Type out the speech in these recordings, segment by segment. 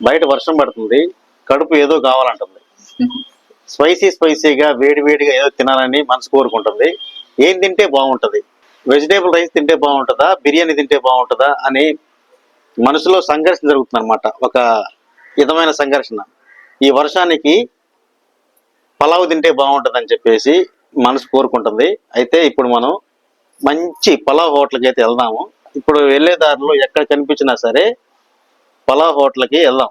బయట వర్షం పడుతుంది కడుపు ఏదో కావాలంటుంది. స్పైసీ స్పైసీగా వేడి వేడిగా ఏదో తినాలని మనసు కోరుకుంటుంది. ఏం తింటే బాగుంటుంది? వెజిటేబుల్ రైస్ తింటే బాగుంటుందా? బిర్యానీ తింటే బాగుంటుందా? అని మనసులో సంఘర్షణ జరుగుతుంది అనమాట ఒక విధమైన సంఘర్షణ. ఈ వర్షానికి పలావ్ తింటే బాగుంటుంది అని చెప్పేసి మనసు కోరుకుంటుంది. అయితే ఇప్పుడు మనం మంచి పలావ్ హోటల్కి అయితే వెళ్దాము. ఇప్పుడు వెళ్ళే దారిలో ఎక్కడ కనిపించినా సరే పలావ్ హోటల్కి వెళ్దాం.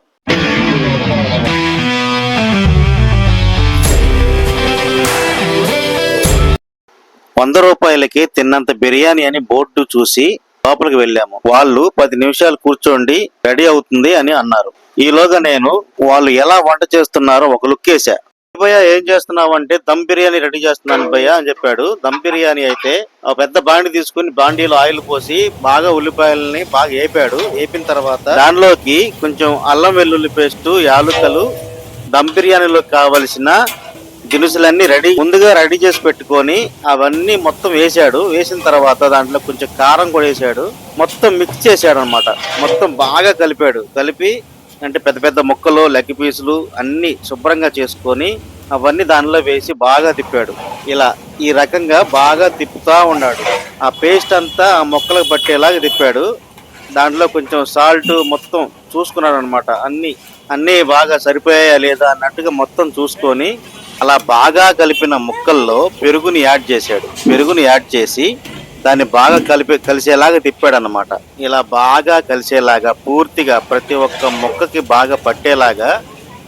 వంద రూపాయలకి తిన్నంత బిర్యానీ అని బోర్డు చూసి లోపలికి వెళ్ళాము. వాళ్ళు పది నిమిషాలు కూర్చోండి రెడీ అవుతుంది అని అన్నారు. ఈలోగా నేను వాళ్ళు ఎలా వంట చేస్తున్నారో ఒక లుక్ వేసా భయ్య ఏం చేస్తున్నావు అంటే దమ్ బిర్యానీ రెడీ చేస్తున్నాను భయ్య అని చెప్పాడు. దమ్ బిర్యానీ అయితే ఒక పెద్ద బాండి తీసుకుని బాండీలో ఆయిల్ పోసి బాగా ఉల్లిపాయలని బాగా వేపాడు వేపిన తర్వాత దానిలోకి కొంచెం అల్లం వెల్లుల్లి పేస్ట్ యాలుకలు దమ్ బిర్యానీలో కావలసిన దినుసులన్నీ రెడీ ముందుగా రెడీ చేసి పెట్టుకొని అవన్నీ మొత్తం వేసాడు. వేసిన తర్వాత దాంట్లో కొంచెం కారం కూడా వేసాడు. మొత్తం మిక్స్ చేశాడు అనమాట మొత్తం బాగా కలిపాడు. కలిపి అంటే పెద్ద పెద్ద ముక్కలు లెగ్ పీసులు అన్ని శుభ్రంగా చేసుకొని అవన్నీ దానిలో వేసి బాగా తిప్పాడు. ఇలా ఈ రకంగా బాగా తిప్పుతా ఉన్నాడు. ఆ పేస్ట్ అంతా ఆ మొక్కలకు పట్టేలాగా తిప్పాడు. దాంట్లో కొంచెం సాల్ట్ మొత్తం చూసుకున్నాడు అనమాట అన్ని అన్నీ బాగా సరిపోయాయా లేదా అన్నట్టుగా మొత్తం చూసుకొని అలా బాగా కలిపిన ముక్కల్లో పెరుగుని యాడ్ చేశాడు. పెరుగుని యాడ్ చేసి దాన్ని బాగా కలిపి కలిసేలాగా తిప్పాడు అనమాట ఇలా బాగా కలిసేలాగా పూర్తిగా ప్రతి ఒక్క ముక్కకి బాగా పట్టేలాగా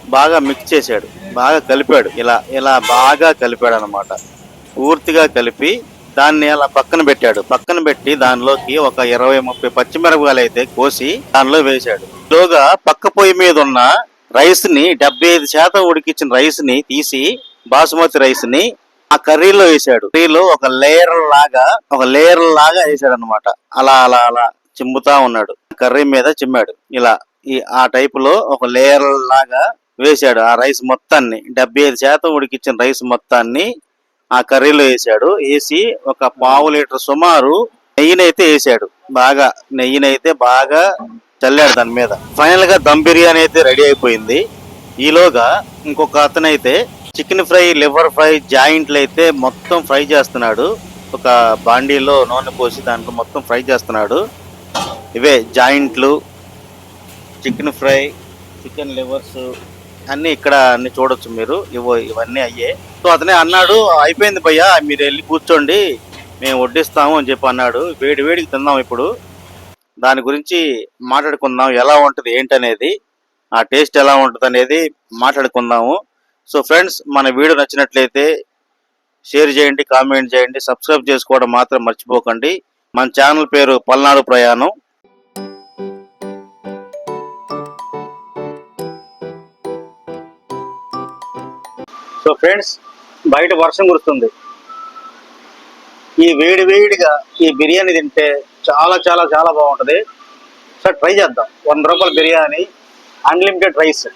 బాగా మిక్స్ చేశాడు. బాగా కలిపాడు. ఇలా ఇలా బాగా కలిపాడు అనమాట పూర్తిగా కలిపి దాన్ని అలా పక్కన పెట్టాడు. పక్కన పెట్టి దానిలోకి ఒక ఇరవై ముప్పై పచ్చిమిరపకాయలు అయితే కోసి దానిలో వేశాడు. లోగా పక్క పొయ్యి మీద ఉన్న రైస్ని డెబ్బై ఐదు శాతం ఉడికించిన రైస్ని తీసి బాసుమతి రైస్ని ఆ కర్రీలో వేసాడు. కర్రీలో ఒక లేయర్ లాగా ఒక లేయర్ లాగా వేసాడు అనమాట అలా అలా అలా చిమ్ముతా ఉన్నాడు. కర్రీ మీద చిమ్మాడు. ఇలా ఈ ఆ టైప్లో ఒక లేయర్ లాగా వేశాడు ఆ రైస్ మొత్తాన్ని డెబ్బై ఐదు శాతం ఉడికించిన రైస్ మొత్తాన్ని ఆ కర్రీలో వేసాడు. వేసి ఒక పావు లీటర్ సుమారు నెయ్యినైతే వేసాడు. బాగా నెయ్యినైతే బాగా చల్లాడు దాని మీద. ఫైనల్గా దమ్ బిర్యానీ అయితే రెడీ అయిపోయింది. ఈలోగా ఇంకొక అతనైతే చికెన్ ఫ్రై లివర్ ఫ్రై జాయింట్లు అయితే మొత్తం ఫ్రై చేస్తున్నాడు. ఒక బాండీలో నూనె పోసి దాంట్లో మొత్తం ఫ్రై చేస్తున్నాడు. ఇవే జాయింట్లు చికెన్ ఫ్రై చికెన్ లివర్స్ అన్నీ ఇక్కడ అన్ని చూడొచ్చు మీరు. ఇవో ఇవన్నీ అయ్యే. సో అతనే అన్నాడు అయిపోయింది భయ్యా మీరు వెళ్ళి కూర్చోండి. మేము వడ్డిస్తాము అని చెప్పి అన్నాడు. వేడి వేడికి తిందాం ఇప్పుడు. దాని గురించి మాట్లాడుకుందాం ఎలా ఉంటుంది ఏంటనేది ఆ టేస్ట్ ఎలా ఉంటుంది అనేది మాట్లాడుకుందాము. సో ఫ్రెండ్స్ మన వీడియో నచ్చినట్లయితే షేర్ చేయండి కామెంట్ చేయండి సబ్స్క్రైబ్ చేసుకోవడం మాత్రం మర్చిపోకండి. మన ఛానల్ పేరు పల్నాడు ప్రయాణం. సో ఫ్రెండ్స్ బయట వర్షం కురుస్తుంది. ఈ వేడి వేడిగా ఈ బిర్యానీ తింటే చాలా చాలా చాలా బాగుంటుంది. సార్ ట్రై చేద్దాం. వంద రూపాయల బిర్యానీ అన్లిమిటెడ్ రైస్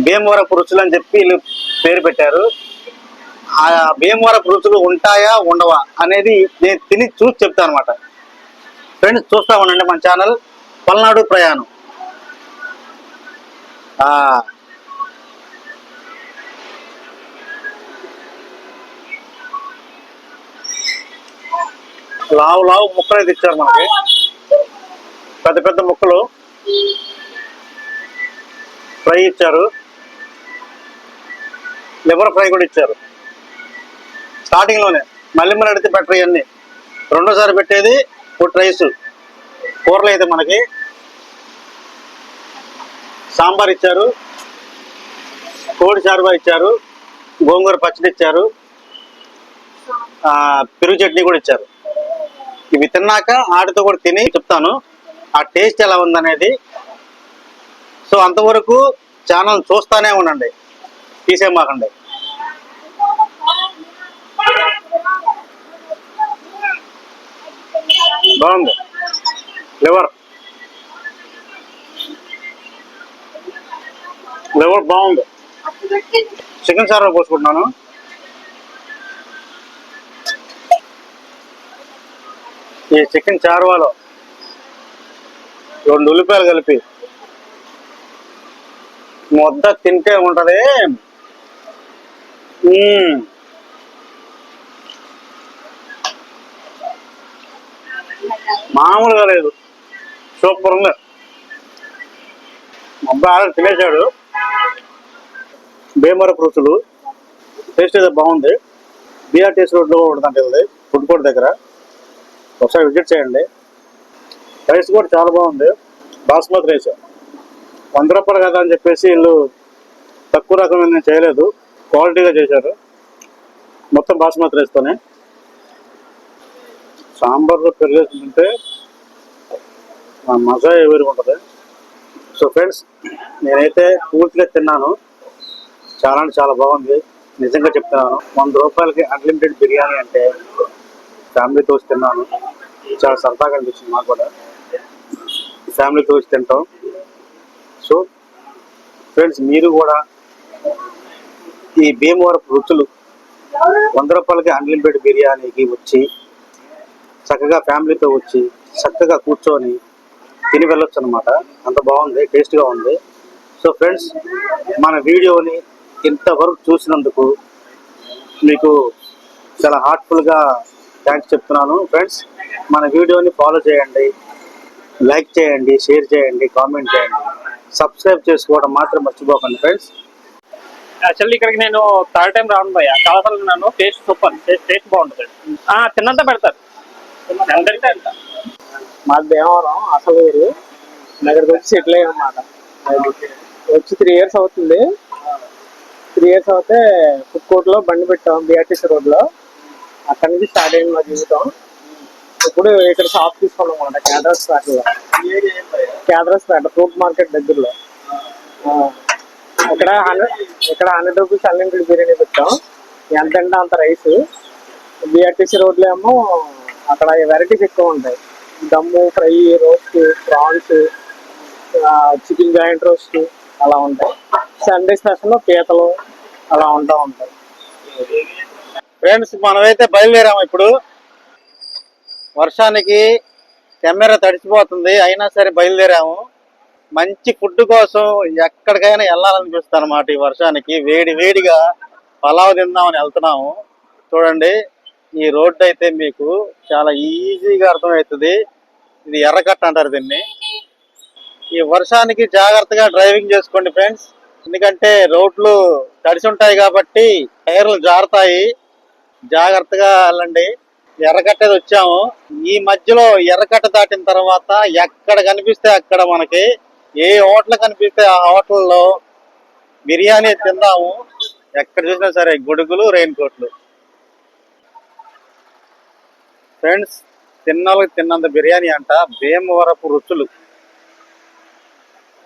భీమవరపు రుచులు అని చెప్పి వీళ్ళు పేరు పెట్టారు. ఆ భీమవరపు రుచులు ఉంటాయా ఉండవా అనేది నేను తిని చూసి చెప్తాను అనమాట ఫ్రెండ్స్ చూస్తా ఉండండి మన ఛానల్ పల్నాడు ప్రయాణం. ఆ, లావు లావు ముక్కలు అయితే ఇచ్చారు మనకి. పెద్ద పెద్ద ముక్కలు. ఫ్రై ఇచ్చారు. లివర్ ఫ్రై కూడా ఇచ్చారు. స్టార్టింగ్లోనే మళ్ళీ మళ్ళీ అడిగితే బెటర్ ఇవన్నీ. రెండోసారి పెట్టేది ఫుడ్ రైస్ కూరలు అయితే మనకి సాంబార్ ఇచ్చారు కోడి చారువా ఇచ్చారు గోంగూర పచ్చడి ఇచ్చారు పెరుగు చట్నీ కూడా ఇచ్చారు. ఇవి తిన్నాక ఆటితో కూడా తిని చెప్తాను. ఆ టేస్ట్ ఎలా ఉందనేది. సో అంతవరకు ఛానల్ చూస్తానే ఉండండి. తీసేమాకండి బాగుంది. లివర్. లివర్ బాగుంది. చికెన్ సారా పోసుకుంటున్నాను ఈ చికెన్ చార్వాలో రెండు ఉల్లిపాయలు కలిపి మొద్ద తింటే ఉంటుంది మ్మ్. మామూలుగా లేదు. సూపర్ ఉంది మా అబ్బాయి ఆల్రెడీ తినేశాడు. భీమవరపు రుచులు టేస్ట్ అయితే బాగుంది. బీఆర్టీఎస్ రోడ్లో ఉంటుందంటే ఇది. ఫుడ్ కోర్ట్ దగ్గర. ఒకసారి విజిట్ చేయండి. రైస్ కూడా చాలా బాగుంది. బాస్మతి రైస్. వంద రూపాయలు కదా అని చెప్పేసి వీళ్ళు తక్కువ రకమైన చేయలేదు. క్వాలిటీగా చేశారు. మొత్తం బాస్మతి రైస్తోనే సాంబార్లో పెరిగేసి తింటే మజా వేరుగా ఉంటుంది. సో ఫ్రెండ్స్ నేనైతే పూర్తిగా తిన్నాను. చాలా అంటే చాలా బాగుంది. నిజంగా చెప్తున్నాను వంద రూపాయలకి అన్లిమిటెడ్ బిర్యానీ అంటే ఫ్యామిలీతో తిన్నాను. చాలా సరదాగా అనిపించింది నాకు కూడా. ఫ్యామిలీతో తింటాం. సో ఫ్రెండ్స్ మీరు కూడా ఈ భీమవరపు రుచులు వంద రూపాయలకి అన్లిమిటెడ్ బిర్యానీకి వచ్చి చక్కగా ఫ్యామిలీతో వచ్చి చక్కగా కూర్చొని తిని వెళ్ళొచ్చు అనమాట అంత బాగుంది టేస్ట్గా ఉంది. సో ఫ్రెండ్స్ మన వీడియోని ఇంతవరకు చూసినందుకు మీకు చాలా హార్ట్ఫుల్గా థ్యాంక్స్ చెప్తున్నాను. ఫ్రెండ్స్ మన వీడియోని ఫాలో చేయండి లైక్ చేయండి షేర్ చేయండి కామెంట్ చేయండి. సబ్స్క్రైబ్ చేసుకోవడం మాత్రం మర్చిపోకండి ఫ్రెండ్స్. యాక్చువల్లీ ఇక్కడికి నేను థర్డ్ టైం రావడం భయ్యా. చాలా సార్లు తిన్నాను టేస్ట్ సూపర్ టేస్ట్ బాగుంటుంది. ఆ, తిన్నంత పెడతారు. మాది భీమవరం అసలు ఊరు దగ్గరికి వచ్చి సెటిల్ అయ్యాం అన్నమాట. వచ్చి త్రీ ఇయర్స్ అవుతుంది. త్రీ ఇయర్స్ అవుతే ఫుడ్లో బండి పెట్టాం బిఆర్టీసీ రోడ్లో అక్కడి నుంచి స్టార్ట్ అయింది మా జీవితం. ఇప్పుడు ఇక్కడ షాప్ తీసుకున్నాం అన్నమాట క్యాడ్రస్ పేట లో. క్యాడ్రస్ పేట ఫ్రూట్ మార్కెట్ దగ్గరలో. ఇక్కడ హండ్రెడ్ ఇక్కడ హండ్రెడ్ రూపీస్ అన్లిమిటెడ్ బిర్యానీ పెట్టాం. ఎంత అంటే అంత రైస్ బిఆర్టీసీ రోడ్లో ఏమో అక్కడ వెరైటీస్ ఎక్కువ ఉంటాయి. దమ్ము fry roast prawns chicken joint roast అలా ఉంటాయి. సండే స్పెషల్ పీతలు అలా ఉంటా ఉంటాయి. ఫ్రెండ్స్ మనమైతే బయలుదేరాము ఇప్పుడు. వర్షానికి కెమెరా తడిచిపోతుంది అయినా సరే బయలుదేరాము. మంచి ఫుడ్ కోసం ఎక్కడికైనా వెళ్ళాలనిపిస్తుంది అనమాట ఈ వర్షానికి. వేడి వేడిగా పలావ్ తిందామని వెళ్తున్నాము. చూడండి. ఈ రోడ్డు అయితే మీకు చాలా ఈజీగా అర్థమవుతుంది. ఇది ఎర్రకట్ట అంటారు దీన్ని. ఈ వర్షానికి జాగ్రత్తగా డ్రైవింగ్ చేసుకోండి ఫ్రెండ్స్. ఎందుకంటే రోడ్లు తడిసి ఉంటాయి కాబట్టి టైర్లు జారుతాయి. జాగ్రత్తగా వెళ్ళండి. ఎర్రకట్ట వచ్చాము. ఈ మధ్యలో ఎర్రకట్ట దాటిన తర్వాత ఎక్కడ కనిపిస్తే అక్కడ మనకి ఏ హోటల్ కనిపిస్తే ఆ హోటల్లో బిర్యానీ తిందాము. ఎక్కడ చూసినా సరే గొడుగులు రెయిన్ కోట్లు ఫ్రెండ్స్ తిన్నాళ్ళకి తిన్నంత బిర్యానీ అంట. భీమవరపు రుచులు.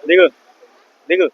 దిగు. దిగు.